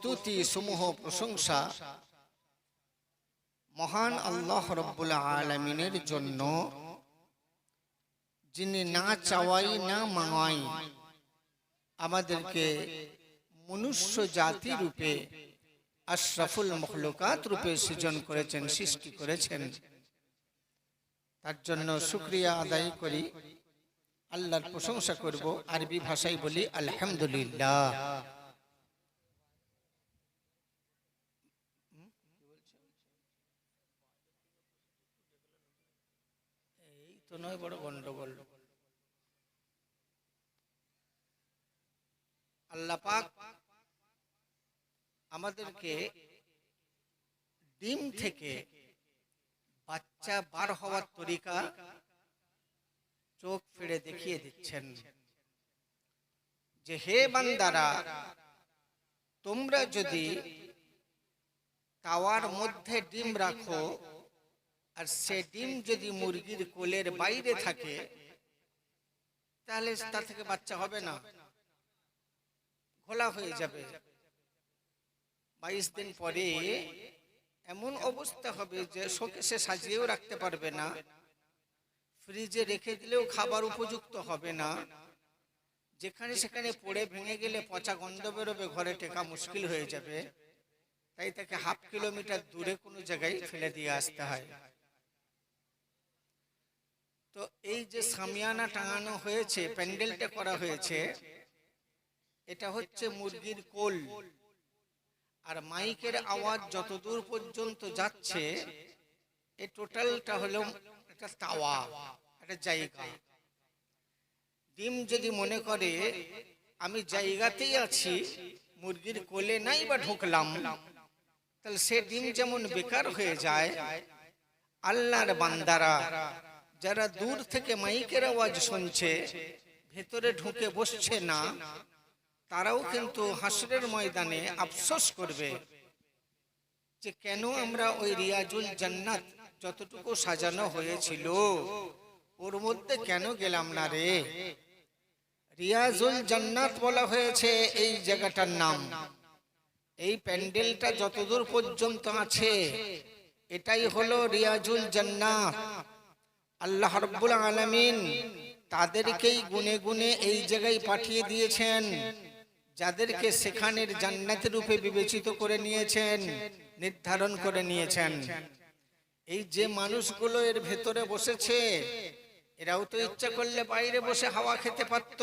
স্তুতি সমূহ প্রশংসা মহান আল্লাহ রব্বুল আলমিনের জন্য, যিনি না চাওয়াই, না মাঙাই আমাদেরকে মনুষ্য জাতি রূপে, আশরাফুল মখলুকাত রূপে সৃজন করেছেন, সৃষ্টি করেছেন। তার জন্য শুক্রিয়া আদায় করি। আল্লাহর প্রশংসা করব, আরবি ভাষায় বলি, আলহামদুলিল্লাহ। তো বড় গন্ডগোল। আল্লাহ পাক আমাদেরকে ডিম থেকে বাচ্চা বার হওয়ার তরিকা চোখ ফিরে দেখিয়ে দিচ্ছেন। যে হে বান্দারা, তোমরা যদি তাওয়ার মধ্যে ডিম রাখো আর সে ডিম যদি মুরগির কোলের বাইরে থাকে, তাহলে তা থেকে বাচ্চা হবে না। ঘোলা হয়ে যাবে। বাইশ দিন পরে এমন অবস্থা হবে যে শোকেসে সাজিয়েও রাখতে পারবে না। ফ্রিজে রেখে দিলেও খাবার উপযুক্ত হবে না। যেখানে সেখানে পড়ে ভেঙে গেলে পচা গন্ধ বেরোবে, ঘরে টেকা মুশকিল হয়ে যাবে। তাই তাকে হাফ কিলোমিটার দূরে কোনো জায়গায় ফেলে দিয়ে আসতে হয়। তো এই যে সামিয়ানা টাঙানো হয়েছে, প্যান্ডেলটা করা হয়েছে, এটা হচ্ছে মুরগির কোল। আর মাইকের আওয়াজ যতদূর পর্যন্ত যাচ্ছে, এ টোটালটা হলো একটা তাওয়া, একটা জায়গা। ডিম যদি মনে করে, আমি জায়গাতেই আছি, মুরগির কোলে নাই বা ঢুকলাম, তাহলে সে ডিম যেমন বেকার হয়ে যায়, আল্লাহর বান্দারা যারা দূর থেকে মাইকের আওয়াজ শুনছে, ভেতরে ঢুকে বসছে না, তারাও কিন্তু হাসরের ময়দানে আফসোস করবে যে কেন আমরা ওই রিয়াজুল জান্নাত যতটুকু সাজানো হয়েছিল, ওর মধ্যে কেন গেলাম না রে? রিয়াজুল জান্নাত বলা হয়েছে এই জায়গাটার নাম। এই প্যান্ডেলটা যতদূর পর্যন্ত আছে, এটাই হলো রিয়াজুল জান্নাত। আল্লাহ রব্বুল আলামিন তাদেরকেই গুনে গুনে এই জায়গায় পাঠিয়ে দিয়েছেন, যাদেরকে সেখানের জান্নাত রূপে বিবেচিত করে নিয়েছেন, নির্ধারণ করে নিয়েছেন। এই যে মানুষগুলো এর ভেতরে বসেছে, এরাও তো ইচ্ছা করলে বাইরে বসে হাওয়া খেতে পারত,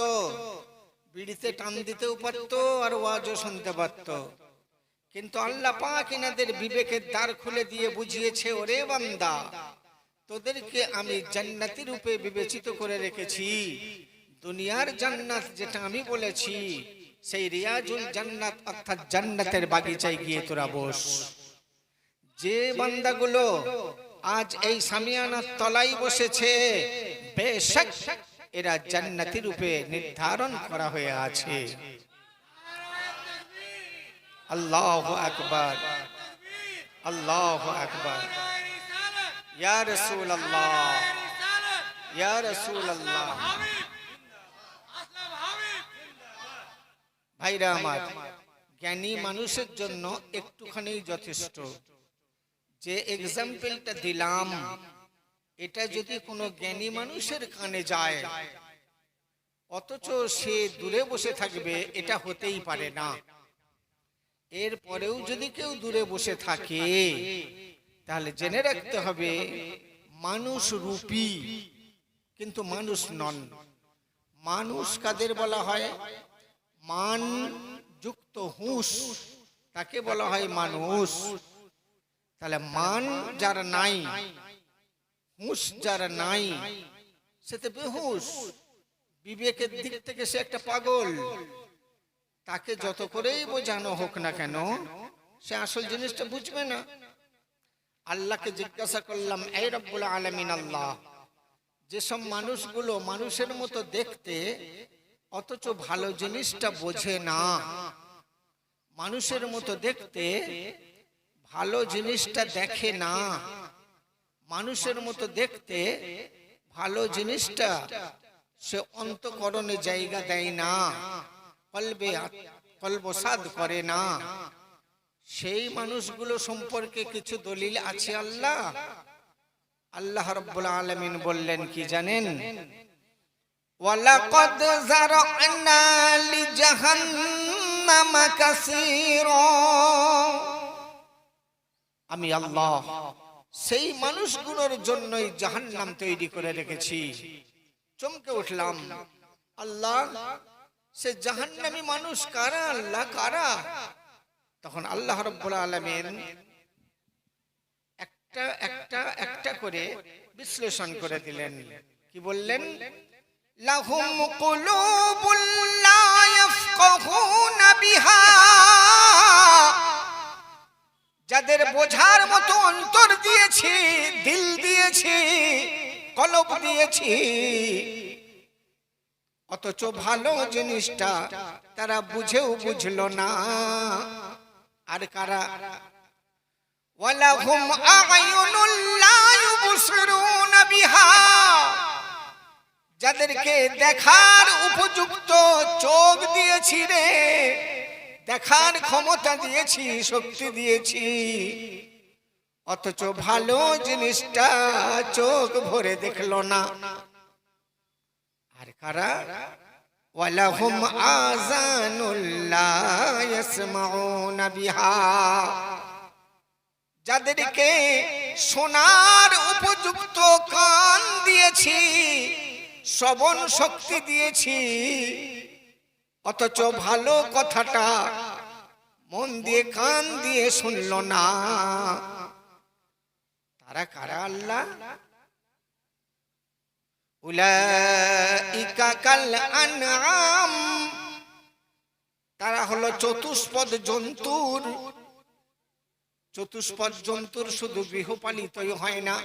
বিড়িতে টান দিতেও পারত আর ওয়াজও শুনতে পারত। কিন্তু আল্লাহ পাক এনাদের বিবেকের দ্বার খুলে দিয়ে বুঝিয়েছে, ওরে বান্দা তোদেরকে আমি জান্নাতি রূপে বিবেচিত করে রেখেছি। দুনিয়ার জান্নাত যেটা আমি বলেছি, সেই রিয়াজুল জান্নাত অর্থাৎ জান্নাতের বাগিচায় গিয়ে তোরা বস। যে বান্দাগুলো আজ এই সামিয়ানার তলাই বসেছে, বেশক এরা জান্নাতি রূপে নির্ধারণ করা হয়ে আছে। আল্লাহ আকবার আল্লাহ আকবার। ইয়া রসুল আল্লাহ ইয়া রসুল আল্লাহ ভাইরা আমার জ্ঞানী মানুষের জন্য একটুখানি যথেষ্ট। যে এক্সাম্পলটা দিলাম এটা যদি কোনো জ্ঞানী মানুষের কানে যায় অথচ সে দূরে বসে থাকবে এটা হতেই পারে না। এর পরেও যদি কেউ দূরে বসে থাকে তাহলে জেনে রাখতে হবে মানুষ রূপী কিন্তু মানুষ নন। মানুষ কাদের বলা হয়? মান যুক্ত হুঁশ তাকে বলা হয় মানুষ। তাহলে মান যার নাই হুঁশ যার নাই সে তো বেহুশ। বিবেকের দিক থেকে সে একটা পাগল। তাকে যত করেই বোঝানো হোক না কেন সে আসল জিনিসটা বুঝবে না। আল্লাহকে জিজ্ঞাসা করলাম, এই রব্বুল আলমিন আল্লাহ, যেসব মানুষগুলো মানুষের মতো দেখতে অথচ ভালো জিনিসটা বোঝে না, মানুষের মতো দেখতে ভালো জিনিসটা দেখে না, মানুষের মতো দেখতে ভালো জিনিসটা সে অন্তকরণে জায়গা দেয় না, কলবে কলবসাদ করে না সেই মানুষগুলো সম্পর্কে কিছু দলিল আছে আল্লাহ? আল্লাহ রব্বুল আলমিন বললেন, কি জানেন? ওয়ালাকাদ যারা'না লিজাহান্নাম কাসীরা। আমি আল্লাহ সেই মানুষগুলোর জন্যই জাহান্নাম তৈরি করে রেখেছি। চমকে উঠলাম। আল্লাহ, সে জাহান্নামী মানুষ কারা? আল্লাহ কারা? তখন আল্লাহ রব্বুল আলমিন একটা একটা একটা করে বিশ্লেষণ করে দিলেন। কি বললেন? যাদের বোঝার মতো অন্তর দিয়েছি, দিল দিয়েছি, কলব দিয়েছি, অথচ ভালো জিনিসটা তারা বুঝেও বুঝলো না। আর কারা? ওয়ালাহুম আ'য়ুনুল লা বিহা। যাদেরকে দেখার উপযুক্ত চোখ দিয়েছি রে, দেখার ক্ষমতা দিয়েছি, শক্তি দিয়েছি। অথচ ভালো জিনিসটা চোখ ভরে দেখল না। আর কারা? ওয়ালাহুম আযানুল্লা ইয়াসমাউনা বিহা যাদেরকে শোনার উপযুক্ত কান দিয়েছি শ্রবণ শক্তি দিয়েছি অথচ ভালো কথাটা মন দিয়ে কান দিয়ে শুনল না। তারা কারা আল্লাহ? তারা হলো চতুষ্পদ জন্তুর। চতুষ্পদ জন্তুর শুধু গৃহপালিতই হয় না।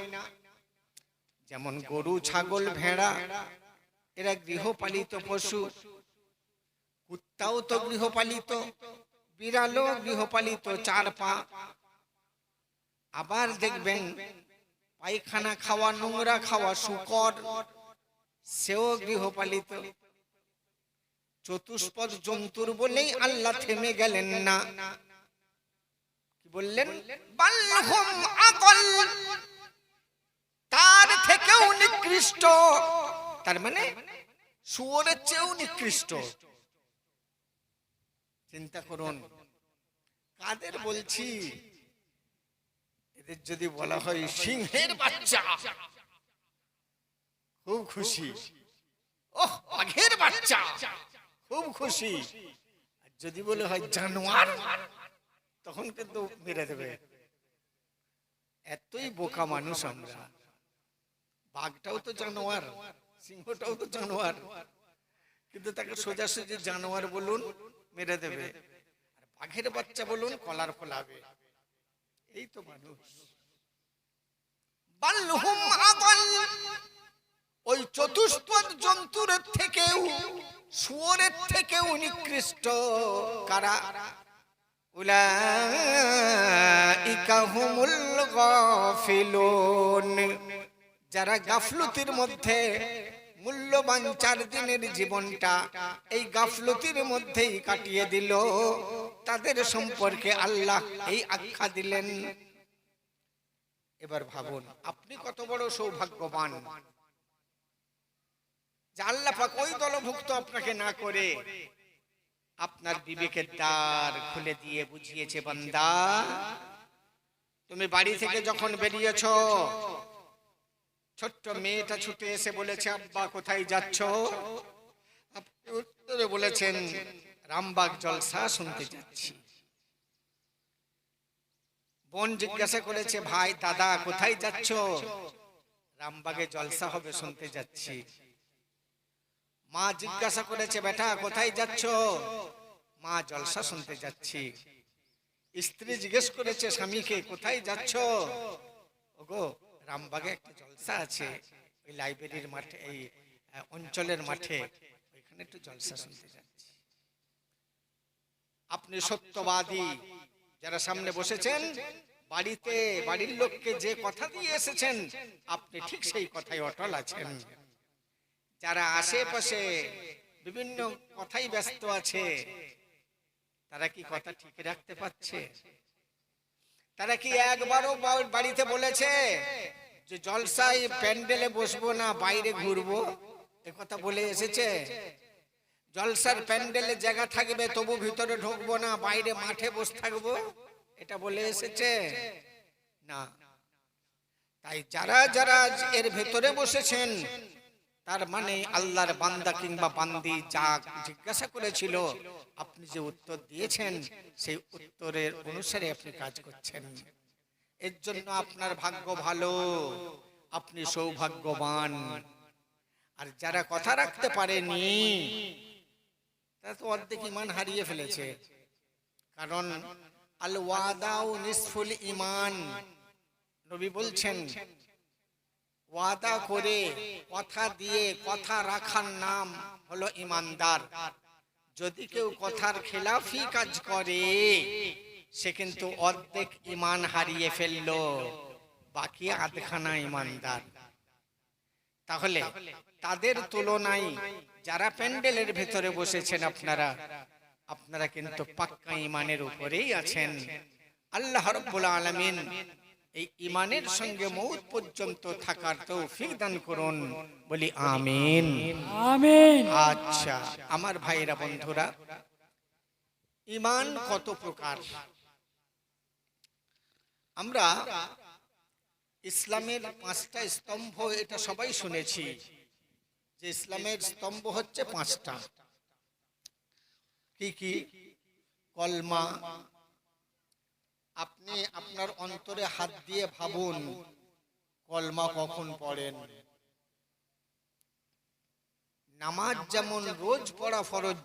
যেমন গরু, ছাগল, ভেড়া, এরা গৃহপালিত পশু। কুত্তাও তো গৃহপালিত, বিড়ালও গৃহপালিত চার পা। আবার দেখবেন পায়খানা খাওয়া, নোংরা খাওয়া, শুকর। সেও গৃহপালিত। চতুষ্পদ জন্তুর বলেই আল্লাহ থেমে গেলেন না। কি বললেন? তার থেকেও নিকৃষ্ট। তার মানে শুয়োরের চেয়েও নিকৃষ্ট। চিন্তা করুন। কাদের বলছি? এদের যদি বলা হয় সিংহের বাচ্চা। খুব খুশি। ওহ বাচ্চা। খুব খুশি। যদি বলে হয় জানোয়ার, তখন কিন্তু মেরে দেবে। এতই বোকা মানুষ আমরা। বাঘটাও তো জানোয়ার, সিংহটাও তো জানোয়ার। কিন্তু তাকে সোজাসুজি জানোয়ার বলুন, মেরে দেবে। আর বাঘের বাচ্চা বলুন, কলার ফলাবে। এই তো মানুষ। বাল্যহুম আদাল ওই চতুষ্পদ জন্তুর থেকেও, শুয়োরের থেকেও নিকৃষ্ট। কারা? যারা গাফলতির মধ্যে মূল্যবান চার দিনের জীবনটা এই গাফলতির মধ্যেই কাটিয়ে দিল, তাদের সম্পর্কে আল্লাহ এই আখ্যা দিলেন। এবার ভাবুন, আপনি কত বড় সৌভাগ্যবান? যে আল্লাহ পাক ওই দলভুক্ত আপনাকে না করে আপনার বিবেকের দ্বার খুলে দিয়ে বুঝিয়েছে, বান্দা, তুমি বাড়ি থেকে যখন বেরিয়েছ, ছোট্ট মেয়েটা ছুটে এসে বলেছে, আব্বা, কোথায় যাচ্ছ? আপনি উত্তরে বলেছেন, রামবাগ জলসা শুনতে যাচ্ছি। বোন জিজ্ঞাসা করেছে, ভাই, দাদা, কোথায় যাচ্ছ? রামবাগে জলসা হবে, শুনতে যাচ্ছি। মা জিজ্ঞাসা করেছে, বেটা, কোথায় যাচ্ছ? মা জলসা শুনতে যাচ্ছি। স্ত্রী জিজ্ঞেস করেছে, স্বামীকে কোথায় যাচ্ছ? ওগো, রামবাগে একটা জলসা আছে, ওই লাইব্রেরির মাঠে, এই অঞ্চলের মাঠে, ওইখানে একটু জলসা শুনতে যাচ্ছি। আপনি সত্যবাদী। যারা সামনে বসেছেন, বাড়িতে, বাড়ির লোককে যে কথা দিয়ে এসেছেন, আপনি ঠিক সেই কথাই অটল আছেন। যারা আশেপাশে বিভিন্ন কথাই ব্যস্ত আছে তারা কি কথা ঠিক রাখতে পারছে? তারা কি একবারও বাড়িতে বলেছে যে জলসায় প্যান্ডেলে বসবো না বাইরে ঘুরবো? এ কথা বলে এসেছে। জলসার প্যান্ডেলে জায়গা থাকবে তবু ভিতরে ঢুকবো না বাইরে মাঠে বসে থাকব? এটা বলে এসেছে? না। তাই যারা যারা এর ভেতরে বসেছেন তার মানে আল্লাহর বান্দা কিংবা বান্দি যা জিজ্ঞাসা করেছিল, আপনি যে উত্তর দিয়েছেন, সেই উত্তরের অনুসারে আপনি কাজ করছেন। এর জন্য আপনার ভাগ্য ভালো, আপনি সৌভাগ্যবান। আর যারা কথা রাখতে পারেনি, তারা তো অর্ধেক ইমান হারিয়ে ফেলেছে। কারণ আল ওয়াদাউ নিসফুল ইমান নবী বলছেন ওয়াদা করে, কথা দিয়ে, কথা রাখার নাম হলো ইমানদার। যদি কেউ কথার খেলাফি কাজ করে, সে কিন্তু অর্ধেক ইমান হারিয়ে ফেলল, বাকি আধখানা ইমানদার। তাহলে তাদের তুলনায় যারা প্যান্ডেলের ভেতরে বসেছেন আপনারা আপনারা কিন্তু পাক্কা ইমানের উপরেই আছেন। আল্লাহ রব্বুল আলামিন এই ইমানের সঙ্গে মৌত পর্যন্ত থাকার তৌফিক দান করুন। বলি আমিন। আমিন। আচ্ছা আমার ভাইরা বন্ধুরা ইমান কত প্রকার? আমরা ইসলামের পাঁচটা স্তম্ভ এটা সবাই শুনেছি যে ইসলামের স্তম্ভ হচ্ছে পাঁচটা। কি কি? কলমা আপনি আপনার অন্তরে হাত দিয়ে ভাবুন, কলমা কখন পড়েন? নামাজ যেমন রোজ পড়া ফরজ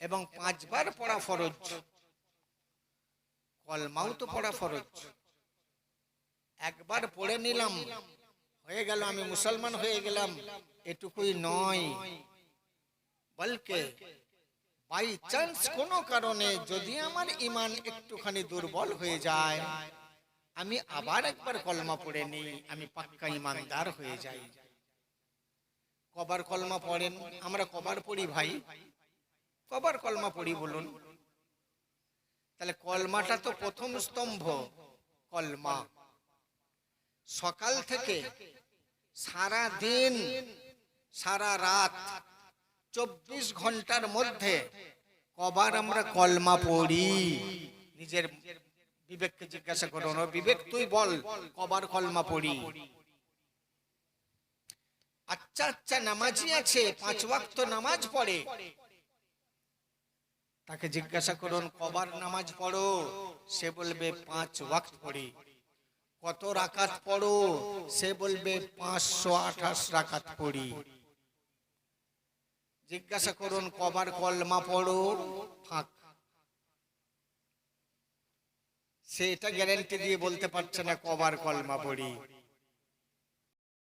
এবং পাঁচবার পড়া ফরজ, কলমাও তো পড়া ফরজ। একবার পড়ে নিলাম, হয়ে গেল, আমি মুসলমান হয়ে গেলাম, এটুকুই নয়। বলকে বাই চান্স কোনো কারণে যদি আমার ইমান একটুখানি দুর্বল হয়ে যায়, আমি আবার একবার কলমা পড়ে নিই, আমি পাক্কা ইমানদার হয়ে যাই। কবার কলমা পড়েন, আমরা কবার পড়ি ভাই। কবার কলমা পড়ি বলুন। তাহলে কলমাটা তো প্রথম স্তম্ভ, কলমা। সকাল থেকে সারা দিন, সারা রাত চব্বিশ ঘণ্টার মধ্যে কবার আমরা কলমা পড়ি। নিজের বিবেককে জিজ্ঞাসা করো না বিবেক, তুই বল, কবার কলমা পড়ি? আচ্ছা আচ্ছা নামাজি আছে, পাঁচ ওয়াক্ত নামাজ পড়ে। তাকে জিজ্ঞাসা করুন, কবার নামাজ পড়ো? সে বলবে, পাঁচ ওয়াক্ত পড়ি। কত রাকাত পড়ো? সে বলবে, পাঁচশো আঠাশ রাকাত পড়ি। জিজ্ঞাসা করুন, কবার কলমা পড়ো? ফাঁক সে এটা গ্যারেন্টি দিয়ে বলতে পারছে না কবার কলমা পড়ি।